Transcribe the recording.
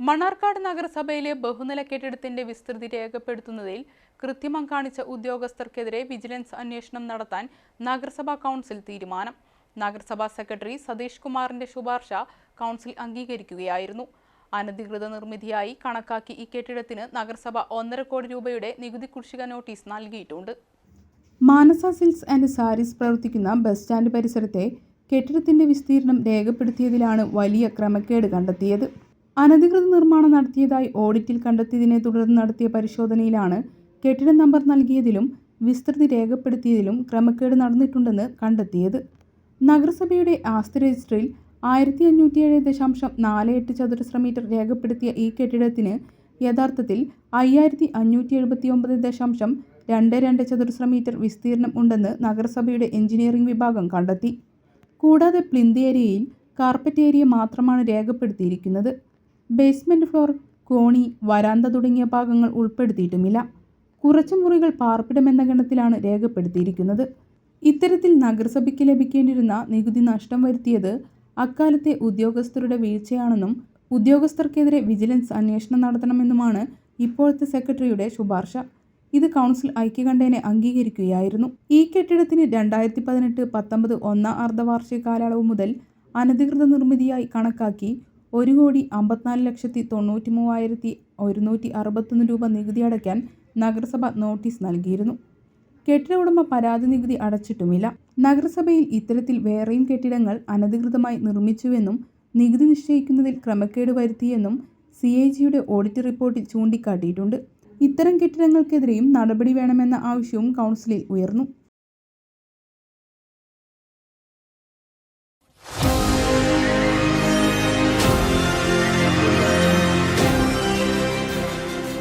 മണ്ണാർക്കാട് നഗരസഭയിലെ ബഹുനില കെട്ടിടത്തിന്റെ വിസ്തൃതി രേഖപ്പെടുത്തുന്നതിൽ കൃത്രിമം കാണിച്ച ഉദ്യോഗസ്ഥർക്കെതിരെ വിജിലൻസ് അന്വേഷണം നടത്താൻ നഗരസഭാ കൗൺസിൽ തീരുമാനം. നഗരസഭാ സെക്രട്ടറി സതീഷ് കുമാറിന്റെ ശുപാർശ കൗൺസിൽ അംഗീകരിക്കുകയായിരുന്നു. അനധികൃത നിർമ്മിതിയായി കണക്കാക്കി ഈ കെട്ടിടത്തിന് നഗരസഭ ഒന്നര കോടി രൂപയുടെ നികുതി കുടിശ്ശിക നോട്ടീസ് നൽകിയിട്ടുണ്ട്. മാനസ സിൽസ് ആൻഡ് സാരീസ് പ്രവർത്തിക്കുന്ന ബസ് സ്റ്റാൻഡ് പരിസരത്തെ കെട്ടിടത്തിന്റെ വിസ്തീർണം രേഖപ്പെടുത്തിയതിലാണ് വലിയ ക്രമക്കേട് കണ്ടെത്തിയത്. അനധികൃത നിർമ്മാണം നടത്തിയതായി ഓഡിറ്റിൽ കണ്ടെത്തിയതിനെ തുടർന്ന് നടത്തിയ പരിശോധനയിലാണ് കെട്ടിട നമ്പർ നൽകിയതിലും വിസ്തൃതി രേഖപ്പെടുത്തിയതിലും ക്രമക്കേട് നടന്നിട്ടുണ്ടെന്ന് കണ്ടെത്തിയത്. നഗരസഭയുടെ ആസ്തി രജിസ്റ്ററിൽ ആയിരത്തി അഞ്ഞൂറ്റിയേഴ് ദശാംശം നാല് എട്ട് ചതുരശ്ര മീറ്റർ രേഖപ്പെടുത്തിയ ഈ കെട്ടിടത്തിന് യഥാർത്ഥത്തിൽ അയ്യായിരത്തി അഞ്ഞൂറ്റി എഴുപത്തി ഒമ്പത് ദശാംശം രണ്ട് രണ്ട് ചതുരശ്ര മീറ്റർ വിസ്തീർണം ഉണ്ടെന്ന് നഗരസഭയുടെ എഞ്ചിനീയറിംഗ് വിഭാഗം കണ്ടെത്തി. കൂടാതെ പ്ലിന്ത് ഏരിയയിൽ കാർപ്പറ്റ് ഏരിയ മാത്രമാണ് രേഖപ്പെടുത്തിയിരിക്കുന്നത്. ബേസ്മെന്റ് ഫ്ലോർ കോണി വരാന്ത തുടങ്ങിയ ഭാഗങ്ങൾ ഉൾപ്പെടുത്തിയിട്ടുമില്ല. കുറച്ച് മുറികൾ പാർപ്പിടമെന്ന ഗണത്തിലാണ് രേഖപ്പെടുത്തിയിരിക്കുന്നത്. ഇത്തരത്തിൽ നഗരസഭയ്ക്ക് ലഭിക്കേണ്ടിരുന്ന നികുതി നഷ്ടം വരുത്തിയത് അക്കാലത്തെ ഉദ്യോഗസ്ഥരുടെ വീഴ്ചയാണെന്നും ഉദ്യോഗസ്ഥർക്കെതിരെ വിജിലൻസ് അന്വേഷണം നടത്തണമെന്നുമാണ് ഇപ്പോഴത്തെ സെക്രട്ടറിയുടെ ശുപാർശ. ഇത് കൗൺസിൽ ഐക്യകണ്ഠേനെ അംഗീകരിക്കുകയായിരുന്നു. ഈ കെട്ടിടത്തിന് രണ്ടായിരത്തി പതിനെട്ട് പത്തൊമ്പത് ഒന്നാം അർദ്ധവാർഷിക കാലയളവ് മുതൽ അനധികൃത നിർമ്മിതിയായി കണക്കാക്കി ഒരു കോടി അമ്പത്തിനാല് ലക്ഷത്തി തൊണ്ണൂറ്റി മൂവായിരത്തി ഒരുന്നൂറ്റി അറുപത്തൊന്ന് രൂപ നികുതി അടയ്ക്കാൻ നഗരസഭ നോട്ടീസ് നൽകിയിരുന്നു. കെട്ടിട ഉടമ പരാതി നികുതി അടച്ചിട്ടുമില്ല. നഗരസഭയിൽ ഇത്തരത്തിൽ വേറെയും കെട്ടിടങ്ങൾ അനധികൃതമായി നിർമ്മിച്ചുവെന്നും നികുതി നിശ്ചയിക്കുന്നതിൽ ക്രമക്കേട് വരുത്തിയെന്നും സി എ ജിയുടെ ഓഡിറ്റ് റിപ്പോർട്ടിൽ ചൂണ്ടിക്കാട്ടിയിട്ടുണ്ട്. ഇത്തരം കെട്ടിടങ്ങൾക്കെതിരെയും നടപടി വേണമെന്ന ആവശ്യവും കൗൺസിലിൽ ഉയർന്നു.